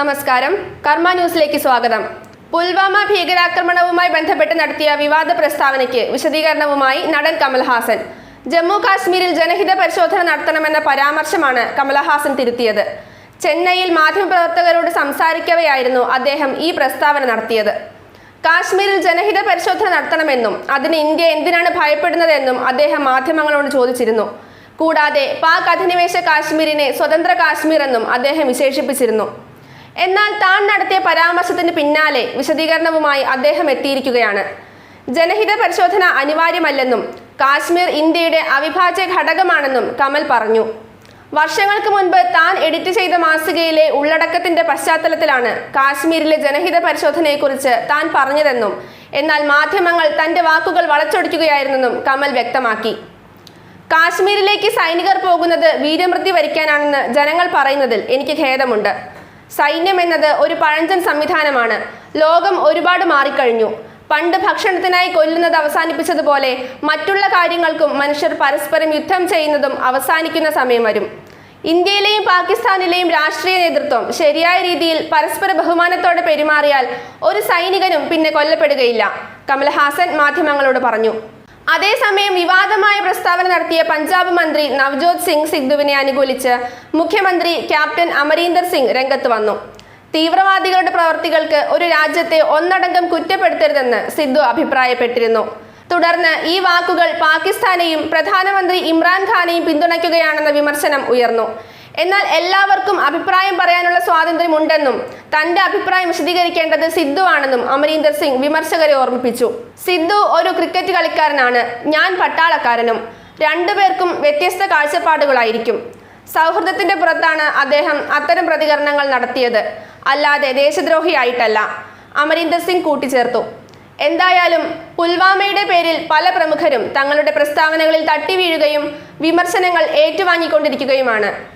നമസ്കാരം. കർമ്മ ന്യൂസിലേക്ക് സ്വാഗതം. പുൽവാമ ഭീകരാക്രമണവുമായി ബന്ധപ്പെട്ട് നടത്തിയ വിവാദ പ്രസ്താവനയ്ക്ക് വിശദീകരണവുമായി നടൻ കമൽഹാസൻ. ജമ്മു കാശ്മീരിൽ ജനഹിത പരിശോധന നടത്തണമെന്ന പരാമർശമാണ് കമൽഹാസൻ തിരുത്തിയത്. ചെന്നൈയിൽ മാധ്യമപ്രവർത്തകരോട് സംസാരിക്കവെയായിരുന്നു അദ്ദേഹം ഈ പ്രസ്താവന നടത്തിയത്. കാശ്മീരിൽ ജനഹിത പരിശോധന നടത്തണമെന്നും അതിന് ഇന്ത്യ എന്തിനാണ് ഭയപ്പെടുന്നതെന്നും അദ്ദേഹം മാധ്യമങ്ങളോട് ചോദിച്ചിരുന്നു. കൂടാതെ പാക് അധിനിവേശ കാശ്മീരിനെ സ്വതന്ത്ര കാശ്മീർ എന്നും അദ്ദേഹം വിശേഷിപ്പിച്ചിരുന്നു. എന്നാൽ താൻ നടത്തിയ പരാമർശത്തിന് പിന്നാലെ വിശദീകരണവുമായി അദ്ദേഹം എത്തിയിരിക്കുകയാണ്. ജനഹിത പരിശോധന അനിവാര്യമല്ലെന്നും കാശ്മീർ ഇന്ത്യയുടെ അവിഭാജ്യ ഘടകമാണെന്നും കമൽ പറഞ്ഞു. വർഷങ്ങൾക്ക് മുൻപ് താൻ എഡിറ്റ് ചെയ്ത മാസികയിലെ ഉള്ളടക്കത്തിന്റെ പശ്ചാത്തലത്തിലാണ് കാശ്മീരിലെ ജനഹിത പരിശോധനയെക്കുറിച്ച് താൻ പറഞ്ഞതെന്നും എന്നാൽ മാധ്യമങ്ങൾ തന്റെ വാക്കുകൾ വളച്ചൊടിക്കുകയായിരുന്നെന്നും കമൽ വ്യക്തമാക്കി. കാശ്മീരിലേക്ക് സൈനികർ പോകുന്നത് വീരമൃത്യു വരിക്കാനാണെന്ന് ജനങ്ങൾ പറയുന്നതിൽ എനിക്ക് ഖേദമുണ്ട്. സൈന്യം എന്നത് ഒരു പഴഞ്ചൻ സംവിധാനമാണ്. ലോകം ഒരുപാട് മാറിക്കഴിഞ്ഞു. പണ്ട് ഭക്ഷണത്തിനായി കൊല്ലുന്നത് അവസാനിപ്പിച്ചതുപോലെ മറ്റുള്ള കാര്യങ്ങൾക്കും മനുഷ്യർ പരസ്പരം യുദ്ധം ചെയ്യുന്നതും അവസാനിക്കുന്ന സമയം വരും. ഇന്ത്യയിലെയും പാകിസ്ഥാനിലെയും രാഷ്ട്രീയ നേതൃത്വം ശരിയായ രീതിയിൽ പരസ്പര ബഹുമാനത്തോടെ പെരുമാറിയാൽ ഒരു സൈനികനും പിന്നെ കൊല്ലപ്പെടുകയില്ല. കമൽഹാസൻ മാധ്യമങ്ങളോട് പറഞ്ഞു. അതേസമയം വിവാദമായ പ്രസ്താവന നടത്തിയ പഞ്ചാബ് മന്ത്രി നവ്ജോത് സിംഗ് സിദ്ധുവിനെ അനുകൂലിച്ച് മുഖ്യമന്ത്രി ക്യാപ്റ്റൻ അമരീന്ദർ സിംഗ് രംഗത്ത് വന്നു. തീവ്രവാദികളുടെ പ്രവർത്തികൾക്ക് ഒരു രാജ്യത്തെ ഒന്നടങ്കം കുറ്റപ്പെടുത്തരുതെന്ന് സിദ്ധു അഭിപ്രായപ്പെട്ടിരുന്നു. തുടർന്ന് ഈ വാക്കുകൾ പാകിസ്ഥാനെയും പ്രധാനമന്ത്രി ഇമ്രാൻഖാനെയും പിന്തുണയ്ക്കുകയാണെന്ന വിമർശനം ഉയർന്നു. എന്നാൽ എല്ലാവർക്കും അഭിപ്രായം പറയാനുള്ള സ്വാതന്ത്ര്യമുണ്ടെന്നും തന്റെ അഭിപ്രായം വിശദീകരിക്കേണ്ടത് സിദ്ധു ആണെന്നും അമരീന്ദർ സിംഗ് വിമർശകരെ ഓർമ്മിപ്പിച്ചു. സിദ്ധു ഒരു ക്രിക്കറ്റ് കളിക്കാരനാണ് ഞാൻ പട്ടാളക്കാരനും. രണ്ടുപേർക്കും വ്യത്യസ്ത കാഴ്ചപ്പാടുകളായിരിക്കും. സൗഹൃദത്തിന്റെ പുറത്താണ് അദ്ദേഹം അത്തരം പ്രതികരണങ്ങൾ നടത്തിയത്. അല്ലാതെ ദേശദ്രോഹിയായിട്ടല്ല. അമരീന്ദർ സിംഗ് കൂട്ടിച്ചേർത്തു. എന്തായാലും പുൽവാമയുടെ പേരിൽ പല പ്രമുഖരും തങ്ങളുടെ പ്രസ്താവനകളിൽ തട്ടി വീഴുകയും വിമർശനങ്ങൾ ഏറ്റുവാങ്ങിക്കൊണ്ടിരിക്കുകയുമാണ്.